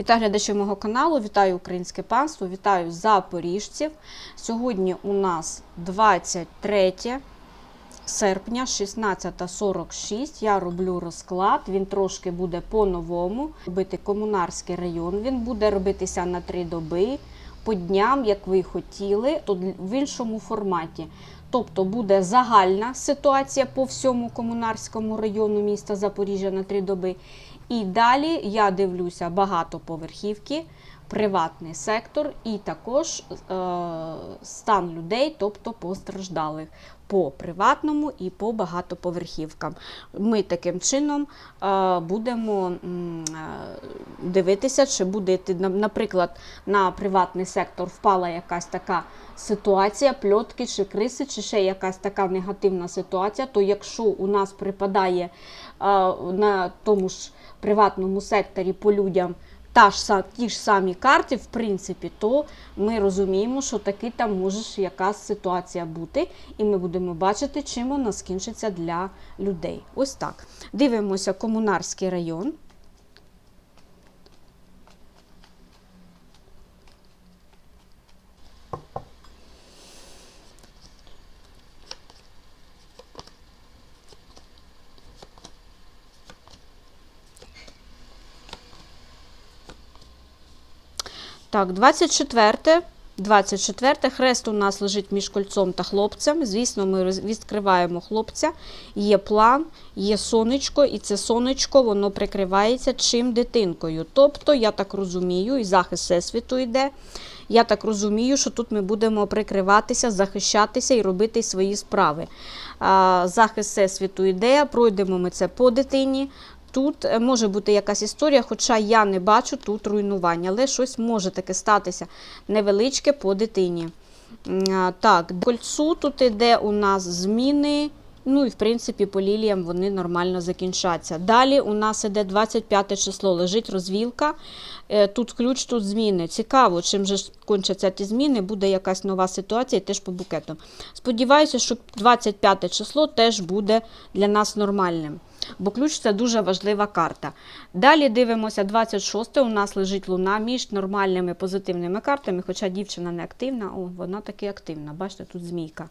Вітаю глядачів мого каналу, вітаю українське панство, вітаю запоріжців. Сьогодні у нас 23 серпня, 16.46. Я роблю розклад. Він трошки буде по-новому. Робити комунарський район. Він буде робитися на три доби по дням, як ви хотіли, то в іншому форматі. Тобто буде загальна ситуація по всьому комунарському району міста Запоріжжя на три доби. І далі я дивлюся багатоповерхівки, приватний сектор і також е, стан людей, тобто постраждалих по приватному і по багатоповерхівкам. Ми таким чином е, будемо е, дивитися, чи буде наприклад, на приватний сектор впала якась така ситуація, пльотки чи криси, чи ще якась така негативна ситуація, то якщо у нас припадає е, на тому ж приватному секторі по людям та ж, ті ж самі карти, в принципі, то ми розуміємо, що таки там може якась ситуація бути, і ми будемо бачити, чим вона скінчиться для людей. Ось так. Дивимося комунарський район. Так, 24. 24 хрест у нас лежить між кольцом та хлопцем. Звісно, ми відкриваємо хлопця. Є план, є сонечко, і це сонечко воно прикривається чим дитинкою. Тобто, я так розумію, і захист всесвіту йде. Я так розумію, що тут ми будемо прикриватися, захищатися і робити свої справи. Захист всесвіту йде, пройдемо ми це по дитині. Тут е, може бути якась історія, хоча я не бачу тут руйнування, але щось може таке статися невеличке по дитині. Так, кольцу тут іде у нас зміни. Ну і в принципі по ліліям вони нормально закінчаться. Далі у нас іде 25 число, лежить розвілка. Е, Тут ключ, тут зміни. Цікаво, чим же кончаться ті зміни, буде якась нова ситуація теж по букету. Сподіваюся, що 25 число теж буде для нас нормальним. Бо ключ це дуже важлива карта. Далі дивимося 26 у нас лежить луна між нормальними позитивними картами, хоча дівчина не активна, о, вона таки активна. Бачите, тут змійка.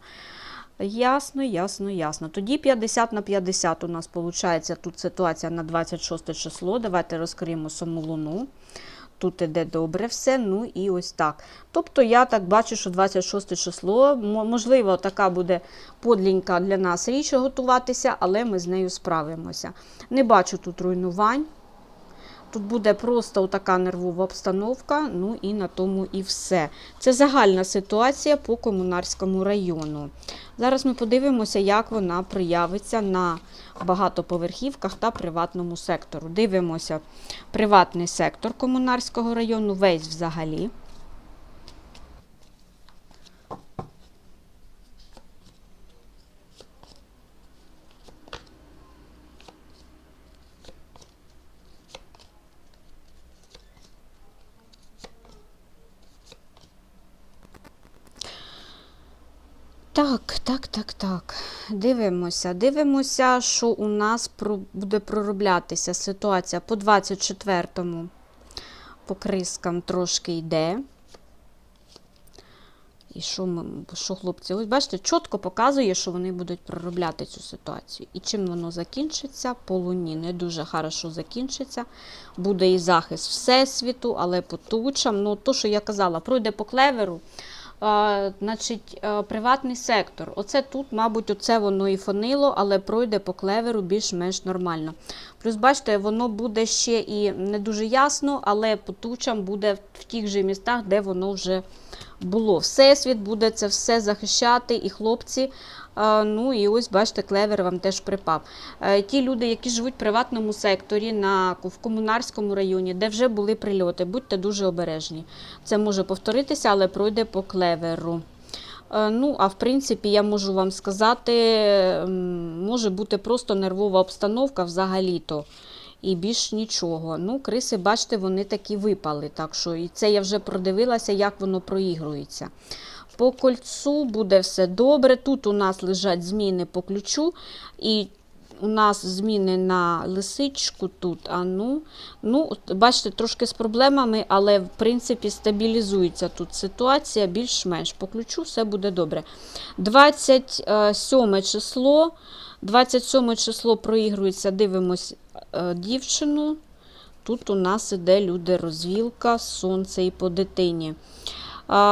Ясно, ясно, ясно. Тоді 50 на 50 у нас виходить тут ситуація на 26 число. Давайте розкриємо саму луну. Тут іде добре все, ну і ось так. Тобто я так бачу, що 26 число, можливо, така буде подлінька для нас річ готуватися, але ми з нею справимося. Не бачу тут руйнувань. Тут буде просто така нервова обстановка, ну і на тому і все. Це загальна ситуація по комунарському району. Зараз ми подивимося, як вона проявиться на багатоповерхівках та приватному сектору. Дивимося приватний сектор комунарського району, весь взагалі. Так, так, так. Дивимося. Дивимося, що у нас буде пророблятися ситуація по 24-му. По крискам трошки йде. І що, ми, що хлопці? Ось бачите, чітко показує, що вони будуть проробляти цю ситуацію. І чим воно закінчиться? По луні не дуже хорошо закінчиться. Буде і захист Всесвіту, але по тучам. Ну, то, що я казала, пройде по клеверу. Значить, е, приватний сектор. Оце тут, мабуть, оце воно і фонило, але пройде по клеверу більш-менш нормально. Плюс, бачите, воно буде ще і не дуже ясно, але по тучам буде в тих же містах, де воно вже було. Всесвіт буде це все захищати, і хлопці. Ну і ось, бачите, клевер вам теж припав. Е, Ті люди, які живуть в приватному секторі, на, в комунарському районі, де вже були прильоти, будьте дуже обережні. Це може повторитися, але пройде по клеверу. Е, Ну, а в принципі, я можу вам сказати, може бути просто нервова обстановка взагалі-то. І більш нічого. Ну, криси, бачите, вони такі випали. Так що і це я вже продивилася, як воно проігрується. По кольцу буде все добре. Тут у нас лежать зміни по ключу. І у нас зміни на лисичку тут. А ну, ну, бачите, трошки з проблемами, але в принципі стабілізується тут ситуація більш-менш. По ключу все буде добре. 27 число. 27 число проігрується, дивимось е, дівчину. Тут у нас іде люди розвілка, сонце і по дитині.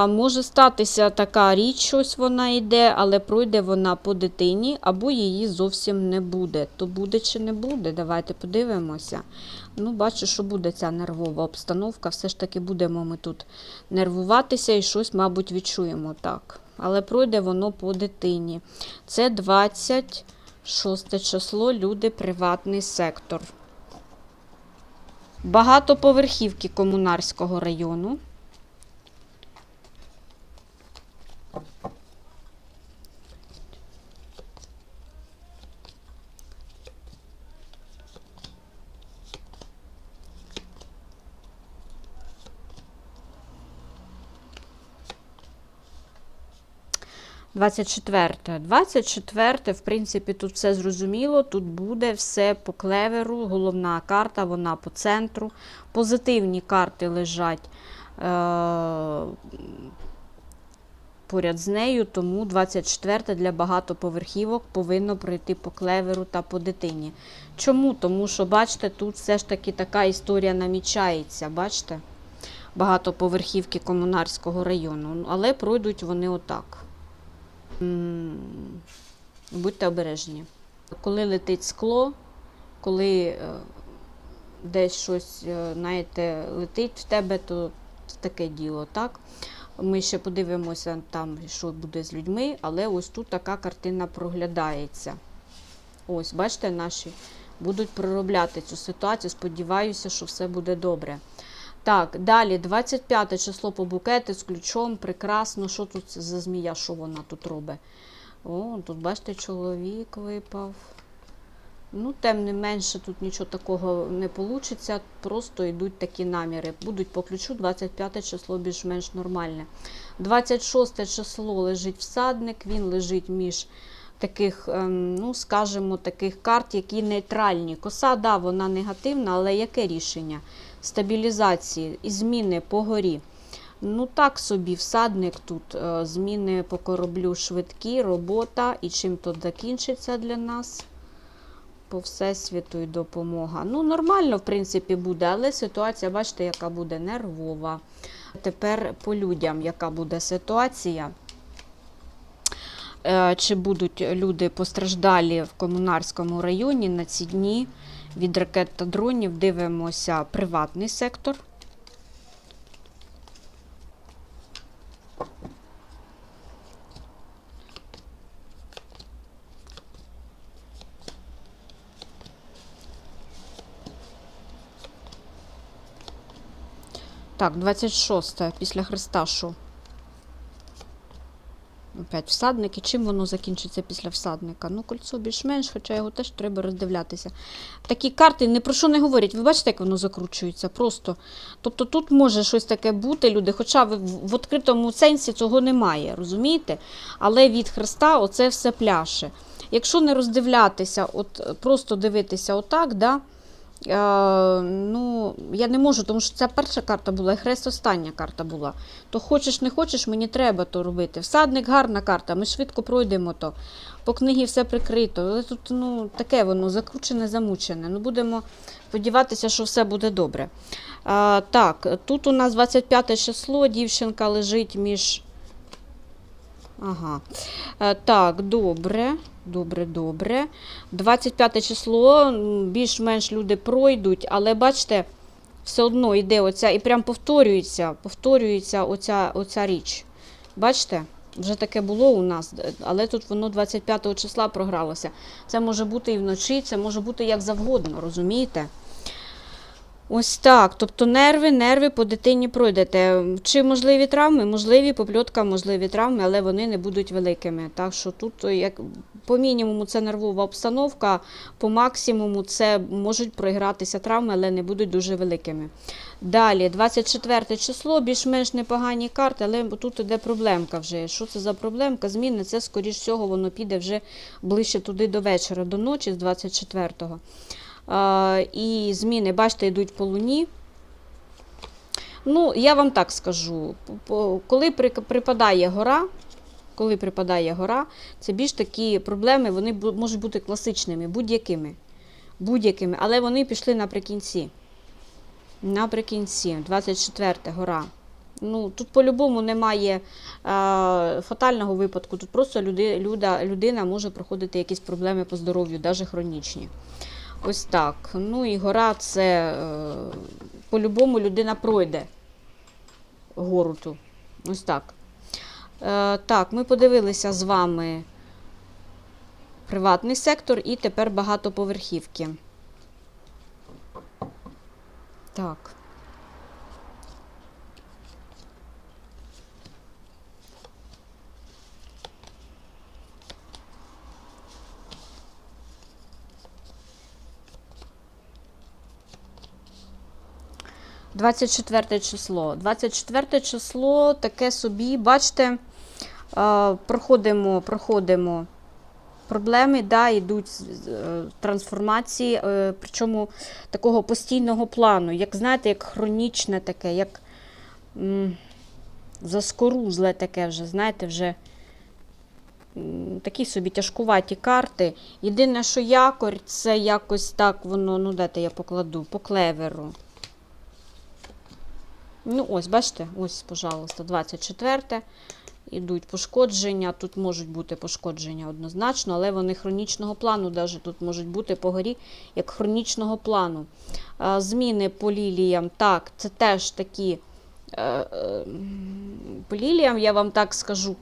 Може статися така річ, щось вона йде, але пройде вона по дитині, або її зовсім не буде. То буде чи не буде, давайте подивимося. Ну, бачу, що буде ця нервова обстановка. Все ж таки будемо ми тут нервуватися і щось, мабуть, відчуємо так. Але пройде воно по дитині. Це 26 число, люди, приватний сектор. Багатоповерхівки комунарського району. Двадцять четверте. Двадцять четверте, в принципі, тут все зрозуміло. Тут буде все по клеверу. Головна карта, вона по центру. Позитивні карти лежать е- поряд з нею, тому 24 для багатоповерхівок повинно пройти по клеверу та по дитині. Чому? Тому що, бачите, тут все ж таки така історія намічається. Бачите? Багатоповерхівки комунарського району. Ну, Але пройдуть вони отак. Будьте обережні. Коли летить скло, коли е, десь щось, е, знаєте, летить в тебе, то таке діло, так? Ми ще подивимося там, що буде з людьми, але ось тут така картина проглядається. Ось, бачите, наші будуть проробляти цю ситуацію. Сподіваюся, що все буде добре. Так, далі, 25 число по букети з ключом. Прекрасно. Що тут за змія? Що вона тут робить? О, тут, бачите, чоловік випав. Ну, тим не менше, тут нічого такого не вийде, просто йдуть такі наміри. Будуть по ключу 25 число більш-менш нормальне. 26 число лежить всадник, він лежить між таких, ем, ну, скажімо, таких карт, які нейтральні. Коса, да, вона негативна, але яке рішення? Стабілізації і зміни по горі. Ну, так собі, всадник тут. е, Зміни по кораблю швидкі, робота. І чим тут закінчиться для нас? По всесвіту і допомога. Ну, нормально, в принципі, буде, але ситуація, бачите, яка буде нервова. Тепер по людям, яка буде ситуація. Е, Чи будуть люди постраждалі в комунарському районі на ці дні від ракет та дронів? Дивимося приватний сектор. Так, 26 після Христа? Опять всадник. І чим воно закінчиться після всадника? Ну, кольцо більш-менш, хоча його теж треба роздивлятися. Такі карти ні про що не говорять. Ви бачите, як воно закручується? Просто. Тобто тут може щось таке бути, люди, хоча в, в відкритому сенсі цього немає, розумієте? Але від Христа оце все пляше. Якщо не роздивлятися, от просто дивитися отак, да, ну, я не можу, тому що ця перша карта була, і хрест остання карта була. То хочеш, не хочеш, мені треба то робити. Всадник гарна карта, ми швидко пройдемо то. По книгі все прикрито. Але тут ну, таке воно закручене, замучене. Ну, будемо сподіватися, що все буде добре. А, так, тут у нас 25 число, дівчинка лежить між. Ага. Е, Так, добре. Добре, добре. 25 число, більш-менш люди пройдуть, але бачите, все одно йде оця, і прям повторюється, повторюється оця, оця річ. Бачите? Вже таке було у нас, е, але тут воно 25 числа програлося. Це може бути і вночі, це може бути як завгодно, розумієте? Ось так. Тобто нерви, нерви по дитині пройдете. Чи можливі травми? Можливі, попльотка, можливі травми, але вони не будуть великими. Так що тут, як по мінімуму, це нервова обстановка, по максимуму це можуть проігратися травми, але не будуть дуже великими. Далі, 24 число, більш-менш непогані карти, але тут іде проблемка вже. Що це за проблемка? Зміни, це, скоріш всього, воно піде вже ближче туди до вечора, до ночі, з 24-го. І зміни, бачите, йдуть по луні. Ну, я вам так скажу, коли припадає гора, коли припадає гора, це більш такі проблеми, вони можуть бути класичними, будь-якими. Будь-якими, але вони пішли наприкінці. Наприкінці, 24 гора. Ну, тут по-любому немає е, фатального випадку. Тут просто люди, люда, людина може проходити якісь проблеми по здоров'ю, навіть хронічні. Ось так. Ну і гора це е, по-любому людина пройде гору ту. Ось так. Е, так, ми подивилися з вами приватний сектор і тепер багатоповерхівки. Так. Двадцять четверте число. 24 число таке собі, бачите, е, проходимо, проходимо проблеми, да, йдуть е, трансформації, е, причому такого постійного плану, як знаєте, як хронічне таке, як заскорузле таке вже, знаєте, вже такі собі тяжкуваті карти. Єдине, що якорь, це якось так воно, ну дайте я покладу, по клеверу. Ну, ось, бачите, ось, пожалуйста, 24. Ідуть пошкодження. Тут можуть бути пошкодження однозначно, але вони хронічного плану, навіть тут можуть бути по горі, як хронічного плану. Зміни по ліліям, так, це теж такі. е, е, По ліліям, я вам так скажу,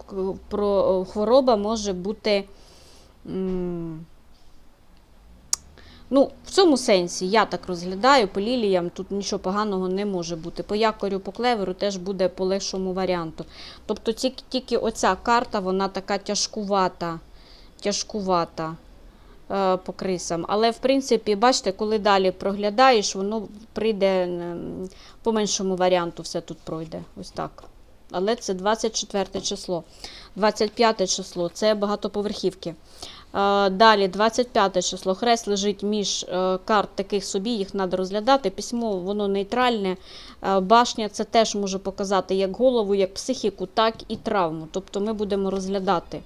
про е, хвороба може бути. Ну, в цьому сенсі, я так розглядаю, по ліліям тут нічого поганого не може бути. По якорю, по клеверу теж буде по легшому варіанту. Тобто тільки, тільки оця карта, вона така тяжкувата, тяжкувата е, по крисам. Але, в принципі, бачите, коли далі проглядаєш, воно прийде по меншому варіанту, все тут пройде. Ось так. Але це 24 число. 25 число це багатоповерхівки. Е, Далі, 25 число. Хрест лежить між е, карт таких собі, їх треба розглядати. Письмо воно нейтральне. Е, Башня це теж може показати як голову, як психіку, так і травму. Тобто ми будемо розглядати.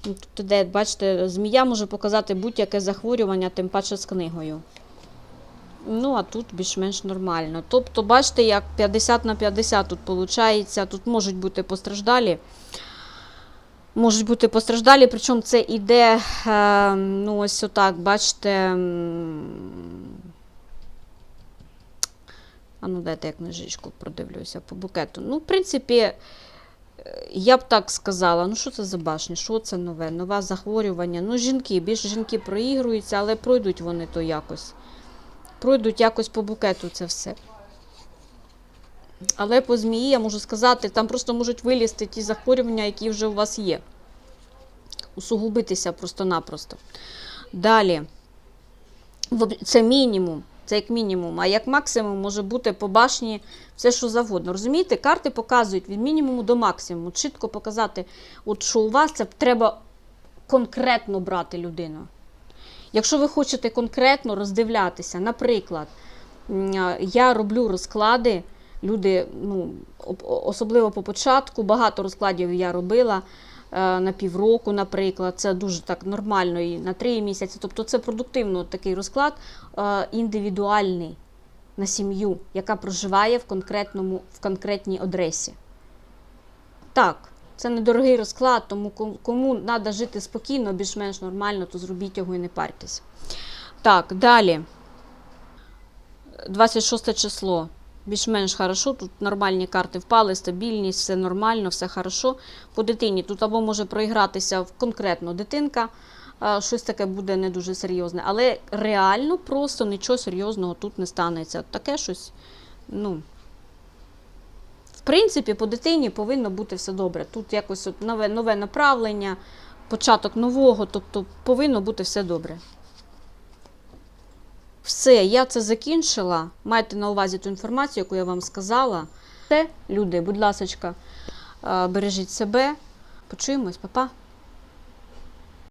Тут іде, бачите, змія може показати будь-яке захворювання, тим паче з книгою. Ну, а тут більш-менш нормально. Тобто, бачите, як 50 на 50 тут виходить. Тут можуть бути постраждалі. Можуть бути постраждалі, причому це іде, е, ну, ось отак, бачите. А ну, дайте я книжечку продивлюся по букету. Ну, в принципі, е, я б так сказала, ну що це за башня, що це нове, нове захворювання. Ну, жінки, більше жінки проігруються, але пройдуть вони то якось. Пройдуть якось по букету це все. Але по змії я можу сказати, там просто можуть вилізти ті захворювання, які вже у вас є. Усугубитися просто-напросто. Далі. Це мінімум. Це як мінімум. А як максимум може бути по башні все, що завгодно. Розумієте, карти показують від мінімуму до максимуму. Чітко показати, от що у вас це треба конкретно брати людину. Якщо ви хочете конкретно роздивлятися, наприклад, я роблю розклади, люди, ну, особливо по початку, багато розкладів я робила е, на півроку, наприклад, це дуже так нормально і на три місяці. Тобто це продуктивно такий розклад е, індивідуальний на сім'ю, яка проживає в, конкретному, в конкретній адресі. Так, це недорогий розклад, тому кому треба жити спокійно, більш-менш нормально, то зробіть його і не парьтесь. Так, далі. 26 число. Більш-менш хорошо, тут нормальні карти впали, стабільність, все нормально, все хорошо. По дитині тут або може проігратися в конкретно дитинка, щось таке буде не дуже серйозне. Але реально просто нічого серйозного тут не станеться. Таке щось, ну. В принципі, по дитині повинно бути все добре. Тут якось от нове, нове направлення, початок нового, тобто повинно бути все добре. Все, я це закінчила. Майте на увазі ту інформацію, яку я вам сказала. Все, люди, будь ласка, бережіть себе. Почуємось, па-па.